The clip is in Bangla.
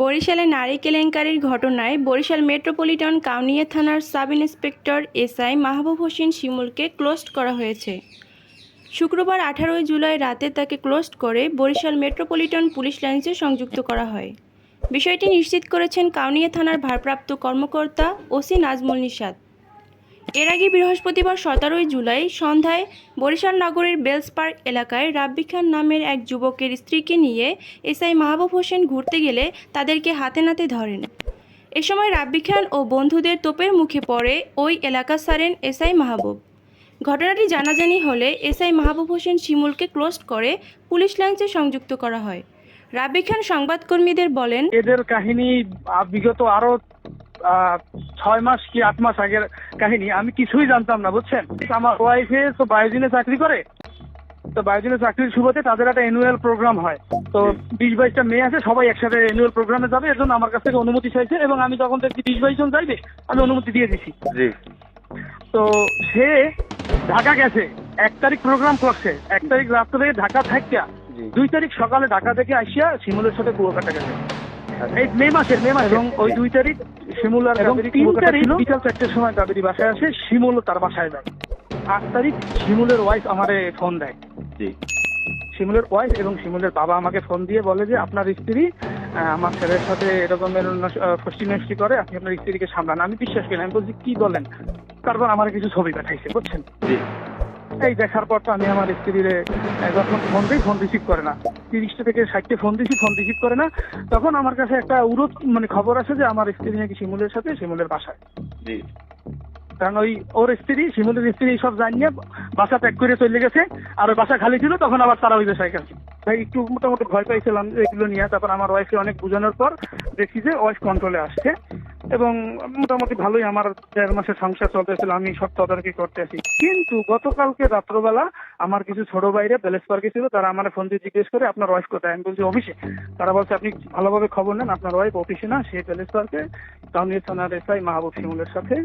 বরিশালে নারী কেলেঙ্কারির ঘটনায় বরিশাল মেট্রোপলিটন কাউনিয়া থানার sub inspector SI Mahbub Hossain শিমুলকে closed করা হয়েছে। শুক্রবার আঠারোই জুলাই রাতে তাকে ক্লোজড করে বরিশাল মেট্রোপলিটন পুলিশ লাইন্সে সংযুক্ত করা হয়। বিষয়টি নিশ্চিত করেছেন কাউনিয়া থানার ভারপ্রাপ্ত কর্মকর্তা ওসি নাজমুল নিশাদ এর আগে বৃহস্পতিবার সতেরোই জুলাই সন্ধ্যায় বরিশাল নগরের বেলস পার্ক এলাকায় রাব্বি খান নামের এক যুবকের স্ত্রীকে নিয়ে এসআই মাহবুব হোসেন ঘুরতে গেলে তাদেরকে হাতে নাতে ধরেন। এ সময় রাব্বি খান ও বন্ধুদের তোপের মুখে পড়ে ওই এলাকা সারেন এসআই মাহবুব। ঘটনাটি জানাজানি হলে এসআই মাহবুব হোসেন শিমুলকে ক্লোজ করে পুলিশ লাইন্সে সংযুক্ত করা হয়। রাব্বি খান সংবাদকর্মীদের বলেন, এদের কাহিনী বিগত আরও ছয় মাস কি আট মাস আগের কাহিনী আমি কিছুই জানতাম না বুঝছেন? আমার ওয়াইফে তো বায়োজিনে চাকরি করে। তো বায়োজিনে চাকরির শুরুতে তাদের একটা অ্যানুয়াল প্রোগ্রাম হয়। তো বিশ বাইশটা মেয়ে আছে সবাই একসাথে অ্যানুয়াল প্রোগ্রামে যাবে এর জন্য আমার কাছ থেকে অনুমতি চাইছে এবং আমি তখন দেখছি বিশ বাইশ জন যাইবে আমি অনুমতি দিয়ে দিছি। তো সে ঢাকা গেছে এক তারিখ প্রোগ্রাম করছে এক তারিখ রাত্রে ঢাকা থাকিয়া দুই তারিখ সকালে ঢাকা থেকে আসিয়া শিমুলের সাথে কুয়াকাটা গেছে। এই মে মাসের মে মাসে এবং ওই দুই তারিখ শিমুল আর এবং তিন তারিখ বিকাল চারটের সময় কাবেরি বাসায় আসে শিমুল তার বাসায় যায়। আট তারিখ শিমুলের ওয়াইফ আমারে ফোন দেয়। জি। শিমুলের ওয়াইফ এবং শিমুলের বাবা আমাকে ফোন দিয়ে বলে যে আপনার স্ত্রী আমার ছেলের সাথে এরকমের ফষ্টি নষ্টি করে আপনি আপনার স্ত্রীকে সামলান। আমি বিশ্বাস করি। আমি বলছি কি বলেন? তারপর আমার কিছু ছবি পাঠাইছে বুঝছেন? জি। এই দেখার পর তো আমি আমার স্ত্রীর যখন ফোন দিই ফোন রিসিভ করে না। তিরিশটা থেকে ষাটটি ফোন দিছি ফোন রিসিভ করে না। তখন আমার কাছে একটা উরোধ মানে খবর আছে যে আমার স্ত্রী নাকি শিমুলের সাথে শিমুলের বাসায়। জি। কারণ ওই ওর স্ত্রী শিমুলের স্ত্রী সব জানিয়ে বাসা ত্যাগ করে চলে গেছে। আর ওই বাসা খালি ছিল তখন আবার তারা ওই বাসায় গেছে। তাই একটু মোটামুটি ভয় পাইছিলাম এগুলো নিয়ে। তারপর আমার ওয়াইফকে অনেক বোঝানোর পর দেখছি যে ওয়াইফ কন্ট্রোলে আসছে। এবং মোটামুটি ভালোই আমার দেড় মাসের সংসার চলতেছিল, আমি সব তদারকি করতে আছি কিন্তু গতকালকে রাত্রবেলা আমার কিছু ছোট বাইরে প্যালেস পার্কে ছিল, তারা আমার ফোন দিয়ে জিজ্ঞেস করে, আপনার ওয়াইফ কোথায়? আমি বলছি, অফিসে। তারা বলছে, আপনি ভালোভাবে খবর নেন, আপনার ওয়াইফ অফিসে না, সে ব্যালেস পার্কে। টাউনিয়া থানার এসআই মাহবুব শিমুলের সাথে